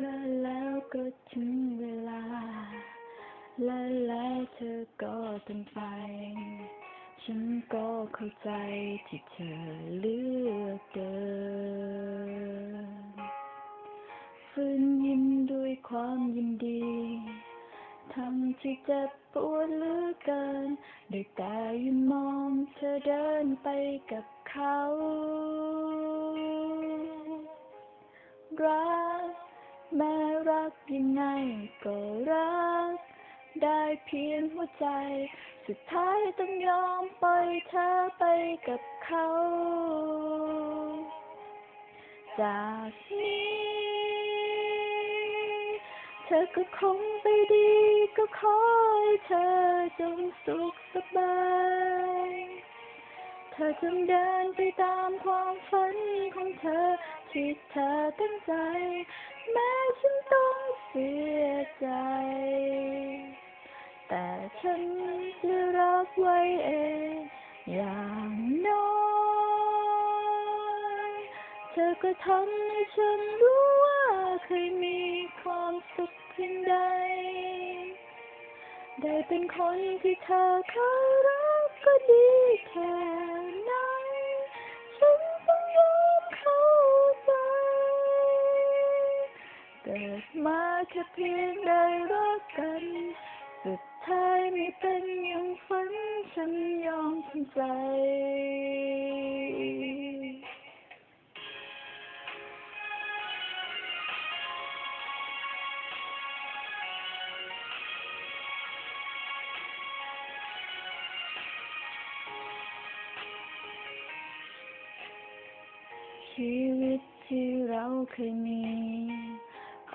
และแล้วก็ถึงเวลา และแล้วเธอก็เป็นไป ฉันก็เข้าใจที่เธอเลือกเดินฝืนยิ้มด้วยความยินดี ทั้งที่เจ็บปวดเหลือเกินด้แต่ยืนมองเธอเดินไปกับเขารักแม้รั กยังไงก็รัก ได้เพียงหัวใจ สุดท้ายต้องยอมปล่อยเธอไปกับเขา จากนี้ เธอก็คงไปดีก็ขอให้เธอจงสุขสบายเธอจงเดินไปตามความฝันของเธอ ที่เธอตั้งใจ แม้ฉันต้องเสียใจ แต่ฉันจะรับไว้เอง อย่างน้อยเธอก็ทำให้ฉันรู้ว่าเคยมีความสุขเพียงใด ได้เป็นคนที่เธอเคยรักก็ดีแค่ไหน เกิดมาแค่เพียงได้รักกัน สุดท้ายไม่เป็นอย่างฝันฉันยอมทำใจชีวิตที่เราเคยมี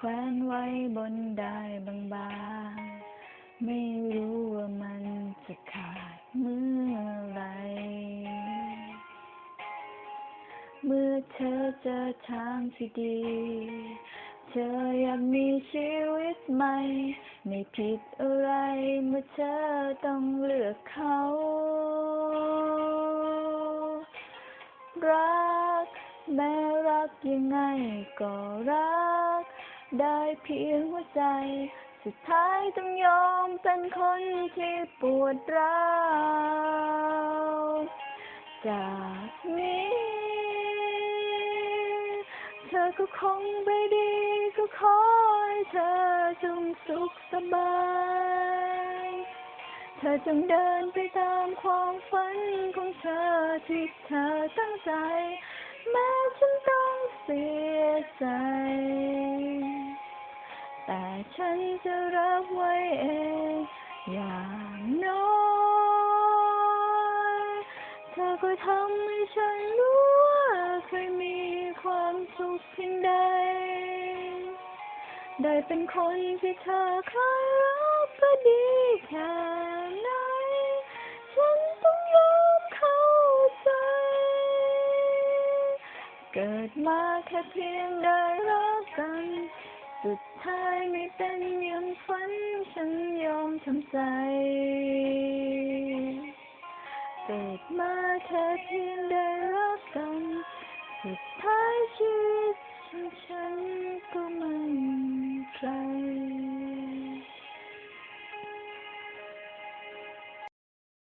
แขวนไว้บนได้บางๆ ไม่รู้ว่ามันจะขาดเมื่อไร เมื่อเธอเจอทางที่ดี เธออยากมีชีวิตใหม่ ไม่ผิดอะไรเมื่อเธอต้องเลือกเขา รักแม้รักยังไงก็รัก ได้เพียงหัวใจ สุดท้ายต้องยอมเป็นคนที่ปวดร้าวจากนี้ เธอก็คงไปดี ก็ขอให้เธอจงสุขสบาย เธอจงเดินไปตามความฝันของเธอที่เธอตั้งใจ แม้ฉันต้องเสียใจ ฉันจะรับไว้เองอย่างน้อยเธอก็ทำให้ฉันรู้ว่าเคยมีความสุขเพียงใด ได้เป็นคนที่เธอเคยรักก็ดีแค่ไหนฉันต้องยอมเข้าใจ เกิดมาแค่เพียงได้รักกัน สุดท้ายไม่เป็นอย่างฝัน ฉันยอมทำใจเกิดมาแค่เพียงได้รักกัน สุดท้ายชีวิตฉัน